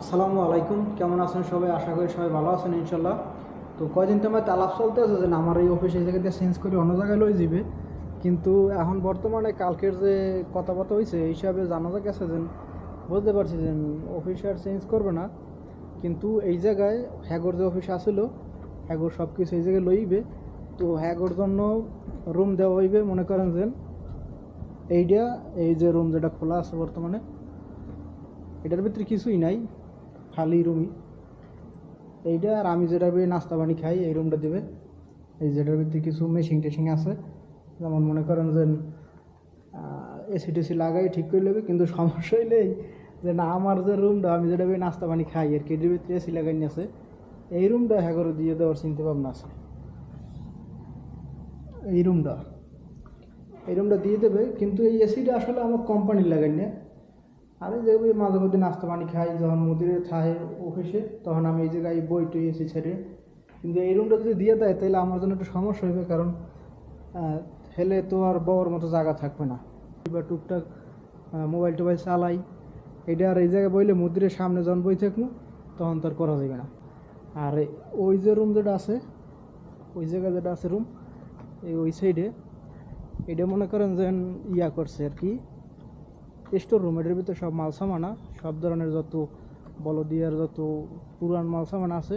আসসালামু আলাইকুম। কেমন আছেন সবাই? আশা করি সবাই ভালো আছেন ইনশাল্লাহ তো কয়দিন তো আমার তালাপ চলতে আছে যে আমার এই অফিস এই জায়গাতে চেঞ্জ করে অন্য জায়গায় লই যাবে। কিন্তু এখন বর্তমানে কালকের যে কথাবার্তা হয়েছে এই হিসাবে জানা যা গেছে যে, বুঝতে পারছি যে অফিস আর চেঞ্জ করবে না। কিন্তু এই জায়গায় হ্যাগর যে অফিস আসলো হ্যাগর সব কিছু এই জায়গায় লইবে। তো হ্যাগর জন্য রুম দেওয়া হইবে, মনে করেন যে এইটা এই যে রুম যেটা খোলা আছে বর্তমানে, এটার ভিতরে কিছুই নাই। খালি রুমই। এইটা আর আমি যেটা নাস্তা পানি খাই, এই রুমটা দেবে। এই যেটার ভিতরে কিছু মেশিন টেশিং আছে। যেমন মনে করেন যে এসি টেসি লাগাই, ঠিক করে নেবে, কিন্তু সমস্যা হইলেই যে, না, আমার যে রুমটা আমি যেটা নাস্তা পানি খাই, আর কি ভিতরে এসি লাগাই আছে। এই রুমটা হ্যাঁ করে দিয়ে দেওয়ার চিন্তা ভাবনা আছে। এই রুমটা এই রুমটা দিয়ে দেবে, কিন্তু এই এসিটা আসলে আমার কোম্পানির লাগাই না আরে যে ওই মাঝে মধ্যে নাস্তা পানি খাই, যখন মুদিরে থাই অফিসে, তখন আমি এই জায়গায় বই টই এসি ছেড়ে। কিন্তু এই রুমটা যদি দিয়ে দেয় তাহলে আমার জন্য একটু সমস্যা হবে কারণ হেলে তো আর বড় মতো জায়গা থাকবে না। বা টুকটাক মোবাইল টোবাইল চালাই এটা আর এই জায়গায় বইলে মুদিরের সামনে যখন বই থাকব তখন তো আর করা যাবে না। আর ওই যে রুম যেটা আছে, ওই জায়গায় যেটা আছে রুম এই ওই সাইডে এটা মনে করেন যে ইয়া করছে আর কি স্টোর রুম, এটার ভিতরে সব মাল সামানা সব ধরনের যত বলদিয়ার যত পুরান মাল সামান আছে,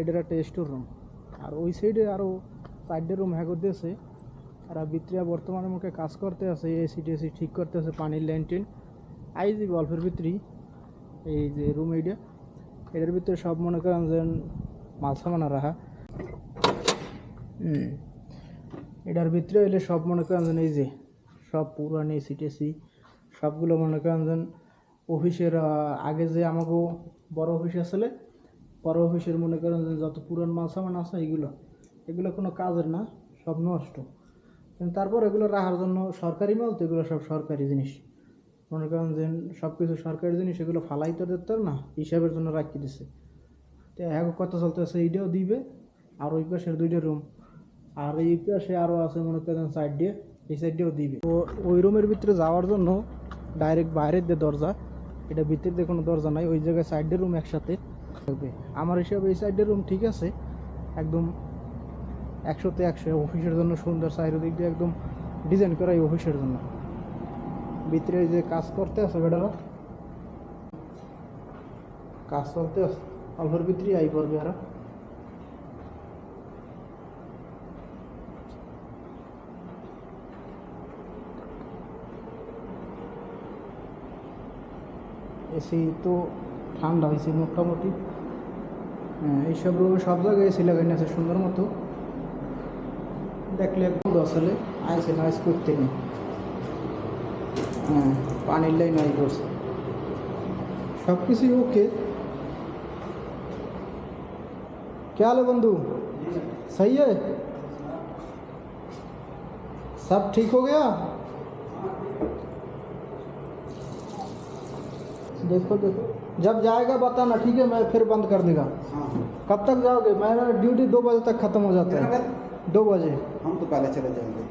এটার একটা স্টোর রুম। আর ওই সাইডে আরও চারটে রুম হ্যাঁ দিয়েছে আর ভিতরে বর্তমানে মুখে কাজ করতে আছে এসি টেসি ঠিক করতে আছে, পানির লাইন টেন। আইজি গল্পের ভিতরেই, এই যে রুম এইটা, এটার ভিতরে সব মনে করেন যে মাল সামানা রাখা এটার ভিতরে হইলে সব মনে করেন এই যে, সব পুরান এসি টেসি সবগুলো মনে করেন যেন অফিসের আগে যে আমাকে বড় অফিস আসলে, বড় অফিসের মনে করেন যে যত পুরান মাল সামান আছে এগুলো এগুলো কোনো কাজের না, সব নষ্ট। তারপর এগুলো রাখার জন্য সরকারি মাল তো এগুলো সব সরকারি জিনিস। মনে করেন যে সব কিছু সরকারি জিনিস, এগুলো ফালাই তো দিতে না, হিসাবের জন্য রাখি দিছে। তো এক কথা চলতেছে, এইটাও দিবে, আর ওই পাশের দুইটা রুম। আর এই পাশে আরও আছে মনে করেন সাইড দিয়ে, এই সাইড দিয়েও দিবে। তো ওই রুমের ভিতরে যাওয়ার জন্য ডাইরেক্ট বাইরের যে দরজা, এটা ভিতরে দিয়ে কোনো দরজা নাই, ওই জায়গায় সাইডের রুম একসাথে থাকবে। আমার হিসাবে এই সাইডের রুম ঠিক আছে, একদম একশোতে একশো, অফিসের জন্য সুন্দর সাইডের দিক দিয়ে একদম ডিজাইন করা এই অফিসের জন্য। ভিতরে যে কাজ করতে আছে বেটারা, কাজ করতে আছে, অল্পের ভিতরে আই পড়বে আর। এসি তো ঠান্ডা হয়েছে মোটামুটি হ্যাঁ, এইসব রুমে সব জায়গায় এসি লাগাই আছে সুন্দর মতো দেখলে একদম আসলে আইসে নাইস করতে নেই হ্যাঁ পানির লাইন আই করছে সব কিছুই ওকে क्या हाल है बंधु सही है सब ठीक हो गया देखो देखो। जब जाएगा बताना ठीक है? मैं फिर बंद कर देगा। कब तक जाओगे? मेरा ड्यूटी दो बजे तक ख़त्म हो जाता है। दो बजे। हम तो पहले चले जाएँगे।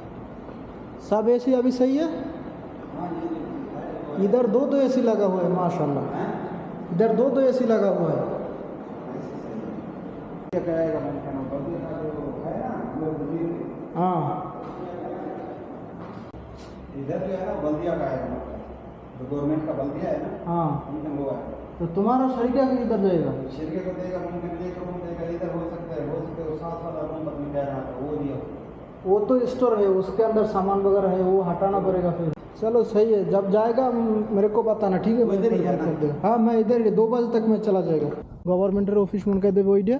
सब एसी अभी सही है? इधर दो दो एसी लगा हुआ है माशाल्लाह। इधर दो दो एसी लगा हुआ है। है हाँ इधर जो है ना बल्दिया का है। जो गवर्नमेंट का बल्दिया है ना हाँ उनका वो है तो तुम्हारा शरीका किधर जाएगा शिरके को देगा मुमकिन देगा रूम देगा इधर हो सकता है हो सकता है वो साथ वाला रूम पर कह रहा था वो दिया वो तो स्टोर है उसके अंदर सामान वगैरह है वो हटाना पड़ेगा फिर चलो सही है जब जाएगा म- मेरे को बताना ठीक है मैं इधर ही फिर है बात ना? कर देगा हाँ मैं इधर ही दो बजे तक मैं चला जाएगा গভর্নমেন্টের অফিস মনে করে দেবে ওইটা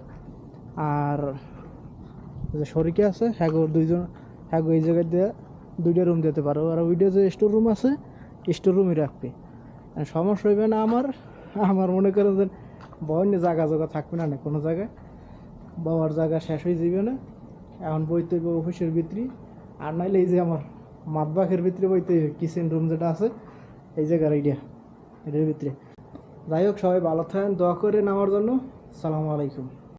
আর যে শরিকে আছে হ্যাঁ গো দুইজন হ্যাঁ গো এই জায়গায় দিয়ে দুইটা রুম দিতে পারো আর ওইটা যে স্টোর রুম আছে স্টোর রুমই রাখবে সমস্যা হইবে না আমার। আমার মনে করেন যে বয়নে জায়গা জায়গা থাকবে না কোনো জায়গায়। বাবার জায়গা শেষ হয়ে যাবে না। এখন বইতে হইবে অফিসের ভিতরে। আর নাইলে এই যে আমার মাতবাখের ভিতরে বইতে কিচেন রুম যেটা আছে, এই জায়গার আইডিয়া এটার ভিতরে। যাই হোক, সবাই ভালো থাকেন, দোয়া করে নেওয়ার জন্য। সালামু আলাইকুম।